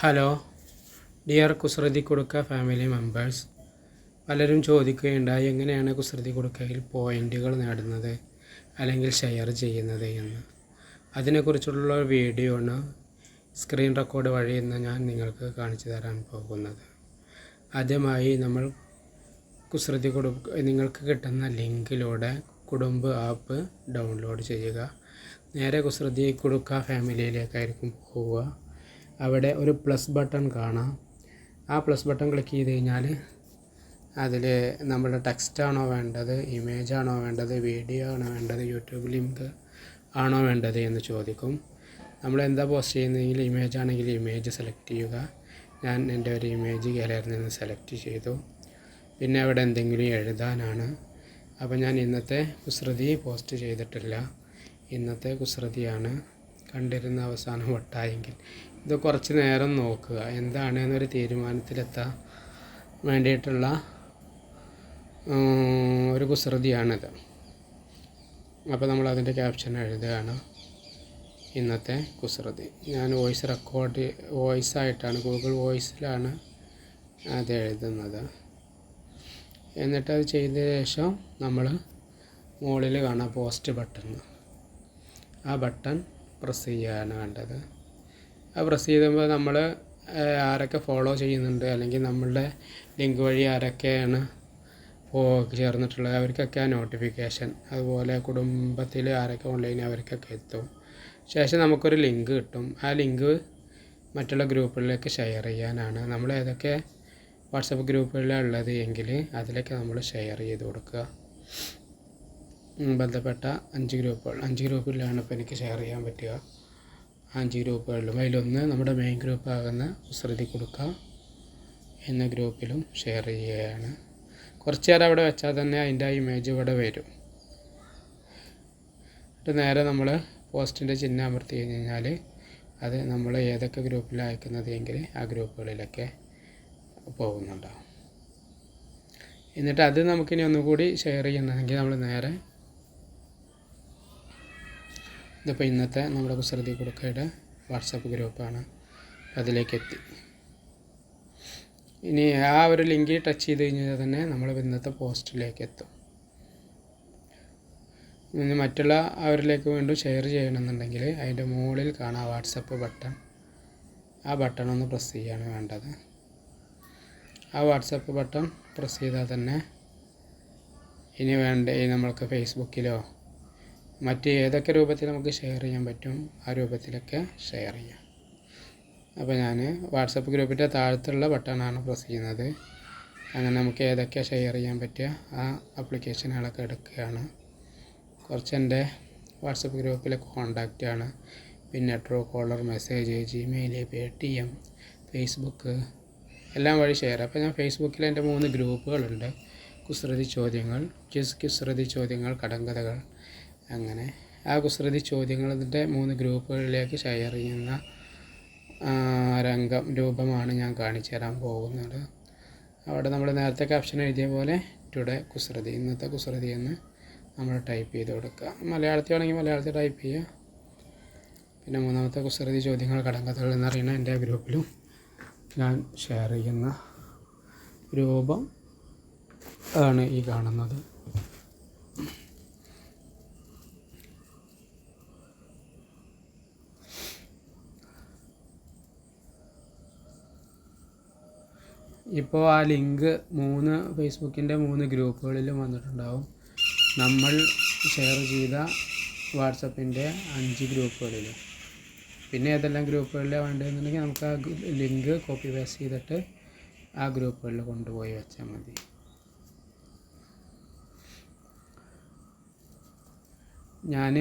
Hello dear കുസൃതി കൊടുക്ക family members. പലരും ചോദിക്കുകയുണ്ടായി എങ്ങനെയാണ് കുസൃതി കൊടുക്കയിൽ പോയിന്റുകൾ നേടുന്നത് അല്ലെങ്കിൽ ഷെയർ ചെയ്യുന്നത് എന്ന്. അതിനെക്കുറിച്ചുള്ള ഒരു വീഡിയോ ആണ് സ്ക്രീൻ റെക്കോർഡ് വഴി ഇന്ന് ഞാൻ നിങ്ങൾക്ക് കാണിച്ചു തരാൻ പോകുന്നത്. ആദ്യമായി നമ്മൾ കുസൃതി കൊടുക്ക നിങ്ങൾക്ക് കിട്ടുന്ന ലിങ്കിലൂടെ കുടുംബ ആപ്പ് ഡൗൺലോഡ് ചെയ്യുക. നേരെ കുസൃതി കൊടുക്ക ഫാമിലിയിലേക്കായിരിക്കും പോവുക. അവിടെ ഒരു പ്ലസ് ബട്ടൺ കാണാം. ആ പ്ലസ് ബട്ടൺ ക്ലിക്ക് ചെയ്ത് കഴിഞ്ഞാൽ അതിൽ നമ്മുടെ ടെക്സ്റ്റ് ആണോ വേണ്ടത് ഇമേജ് ആണോ വേണ്ടത് വീഡിയോ ആണോ വേണ്ടത് യൂട്യൂബ് ലിങ്ക് ആണോ വേണ്ടത് എന്ന് ചോദിക്കും. നമ്മൾ എന്താ പോസ്റ്റ് ചെയ്യുന്നതെങ്കിൽ ഇമേജ് ആണെങ്കിൽ ഇമേജ് സെലക്ട് ചെയ്യുക. ഞാൻ എന്റെ ഒരു ഇമേജ് ഗാലറിയിൽ നിന്ന് സെലക്ട് ചെയ്തു. പിന്നെ അവിടെ എന്തെങ്കിലും എഴുതാനാണ്. അപ്പോൾ ഞാൻ ഇന്നത്തെ കുസൃതി പോസ്റ്റ് ചെയ്തിട്ടില്ല. ഇന്നത്തെ കുസൃതിയാണ് കണ്ടിരുന്ന അവസാനം വട്ടായെങ്കിൽ ഇത് കുറച്ച് നേരം നോക്കുക. എന്താണ് എന്നൊരു തീരുമാനത്തിലെത്താൻ വേണ്ടിയിട്ടുള്ള ഒരു കുസൃതിയാണിത്. അപ്പോൾ നമ്മൾ അതിന്റെ ക്യാപ്ഷൻ എഴുതുകയാണ്. ഇന്നത്തെ കുസൃതി. ഞാൻ വോയിസ് റെക്കോർഡ് വോയിസ് ആയിട്ടാണ് ഗൂഗിൾ വോയിസിലാണ് അത് എഴുതുന്നത്. എന്നിട്ട് അത് ചെയ്ത ശേഷം നമ്മൾ മുകളിൽ കാണാം പോസ്റ്റ് ബട്ടൺ. ആ ബട്ടൺ പ്രസ് ചെയ്യുകയാണ് വേണ്ടത്. ആ പ്രസ് ചെയ്യുമ്പോൾ നമ്മൾ ആരൊക്കെ ഫോളോ ചെയ്യുന്നുണ്ട് അല്ലെങ്കിൽ നമ്മളുടെ ലിങ്ക് വഴി ആരൊക്കെയാണ് ചേർന്നിട്ടുള്ളത് അവർക്കൊക്കെ ആ നോട്ടിഫിക്കേഷൻ അതുപോലെ കുടുംബത്തിൽ ആരൊക്കെ ഓൺലൈൻ അവർക്കൊക്കെ എത്തും. ശേഷം നമുക്കൊരു ലിങ്ക് കിട്ടും. ആ ലിങ്ക് മറ്റുള്ള ഗ്രൂപ്പുകളിലേക്ക് ഷെയർ ചെയ്യാനാണ്. നമ്മൾ ഏതൊക്കെ വാട്സപ്പ് ഗ്രൂപ്പുകളിലാണ് ഉള്ളത് എങ്കിൽ അതിലേക്ക് നമ്മൾ ഷെയർ ചെയ്ത് കൊടുക്കുക. ബന്ധപ്പെട്ട അഞ്ച് ഗ്രൂപ്പുകൾ. അഞ്ച് ഗ്രൂപ്പിലാണ് ഇപ്പോൾ എനിക്ക് ഷെയർ ചെയ്യാൻ പറ്റുക. അഞ്ച് ഗ്രൂപ്പുകളിലും അതിലൊന്ന് നമ്മുടെ മെയിൻ ഗ്രൂപ്പാകുന്ന ശ്രുതി കൊടുക്കുക എന്ന ഗ്രൂപ്പിലും ഷെയർ ചെയ്യുകയാണ്. കുറച്ച് നേരം അവിടെ വെച്ചാൽ തന്നെ അതിന്റെ ആ ഇമേജ് ഇവിടെ വരും. എന്നിട്ട് നേരെ നമ്മൾ പോസ്റ്റിന്റെ ചിഹ്നം അമർത്തി കഴിഞ്ഞ് കഴിഞ്ഞാൽ അത് നമ്മൾ ഏതൊക്കെ ഗ്രൂപ്പിലാണ് അയക്കുന്നത് എങ്കിൽ ആ ഗ്രൂപ്പുകളിലൊക്കെ പോകുന്നുണ്ടാവും. എന്നിട്ട് അത് നമുക്കിനി ഒന്നുകൂടി ഷെയർ ചെയ്യണമെങ്കിൽ നമ്മൾ നേരെ ഇതിപ്പോൾ ഇന്നത്തെ നമ്മുടെ കുസൃതി കുടുക്കയുടെ വാട്സപ്പ് ഗ്രൂപ്പാണ്. അതിലേക്ക് എത്തി ഇനി ആ ഒരു ലിങ്കിൽ ടച്ച് ചെയ്ത് കഴിഞ്ഞാൽ തന്നെ നമ്മൾ ഇന്നത്തെ പോസ്റ്റിലേക്ക് എത്തും ഇനി മറ്റുള്ള അവരിലേക്ക് വീണ്ടും ഷെയർ ചെയ്യണമെന്നുണ്ടെങ്കിൽ അതിന്റെ മുകളിൽ കാണാം വാട്സപ്പ് ബട്ടൺ. ആ ബട്ടൺ ഒന്ന് പ്രസ് ചെയ്യാണ് വേണ്ടത്. ആ വാട്സപ്പ് ബട്ടൺ പ്രസ് ചെയ്താൽ തന്നെ ഇനി വേണ്ട ഈ നമ്മൾക്ക് ഫേസ്ബുക്കിലോ മറ്റ് ഏതൊക്കെ രൂപത്തിൽ നമുക്ക് ഷെയർ ചെയ്യാൻ പറ്റും ആ രൂപത്തിലൊക്കെ ഷെയർ ചെയ്യാം. അപ്പോൾ ഞാൻ വാട്സപ്പ് ഗ്രൂപ്പിന്റെ താഴത്തുള്ള ബട്ടണാണ് പ്രസ് ചെയ്യുന്നത്. അങ്ങനെ നമുക്ക് ഏതൊക്കെ ഷെയർ ചെയ്യാൻ പറ്റുക ആ ആപ്ലിക്കേഷനുകളൊക്കെ എടുക്കുകയാണ്. കുറച്ച് എന്റെ വാട്സപ്പ് ഗ്രൂപ്പിലെ കോണ്ടാക്റ്റാണ് പിന്നെ Truecaller message Gmail Paytm Facebook എല്ലാം വഴി ഷെയർ അപ്പോൾ ഞാൻ ഫേസ്ബുക്കിൽ എന്റെ മൂന്ന് ഗ്രൂപ്പുകളുണ്ട്. കുസൃതി ചോദ്യങ്ങൾ ക്വിസ് കുസൃതി ചോദ്യങ്ങൾ കടങ്കഥകൾ. അങ്ങനെ ആ കുസൃതി ചോദ്യങ്ങളുടെ മൂന്ന് ഗ്രൂപ്പുകളിലേക്ക് ഷെയർ ചെയ്യുന്ന രംഗം രൂപമാണ് ഞാൻ കാണിച്ചു തരാൻ പോകുന്നത്. അവിടെ നമ്മൾ നേരത്തെ ക്യാപ്ഷൻ എഴുതിയ പോലെ ടുഡേ കുസൃതി ഇന്നത്തെ കുസൃതി എന്ന് നമ്മൾ ടൈപ്പ് ചെയ്ത് കൊടുക്കുക. മലയാളത്തിൽ ആണെങ്കിൽ മലയാളത്തിൽ ടൈപ്പ് ചെയ്യുക. പിന്നെ മൂന്നാമത്തെ കുസൃതി ചോദ്യങ്ങൾ കടങ്കഥകൾ എന്നറിയുന്ന എന്റെ ഗ്രൂപ്പിലും ഞാൻ ഷെയർ ചെയ്യുന്ന രൂപം ആണ് ഈ കാണുന്നത്. ഇപ്പോൾ ആ ലിങ്ക് മൂന്ന് ഫേസ്ബുക്കിന്റെ മൂന്ന് ഗ്രൂപ്പുകളിലും വന്നിട്ടുണ്ടാവും. നമ്മൾ ഷെയർ ചെയ്ത വാട്സപ്പിന്റെ അഞ്ച് ഗ്രൂപ്പുകളിലും പിന്നെ ഏതെല്ലാം ഗ്രൂപ്പുകളിലാണ് വേണ്ടതെന്നുണ്ടെങ്കിൽ നമുക്ക് ആ ലിങ്ക് കോപ്പി പേസ്റ്റ് ചെയ്തിട്ട് ആ ഗ്രൂപ്പുകളിൽ കൊണ്ടുപോയി വെച്ചാൽ മതി. ഞാൻ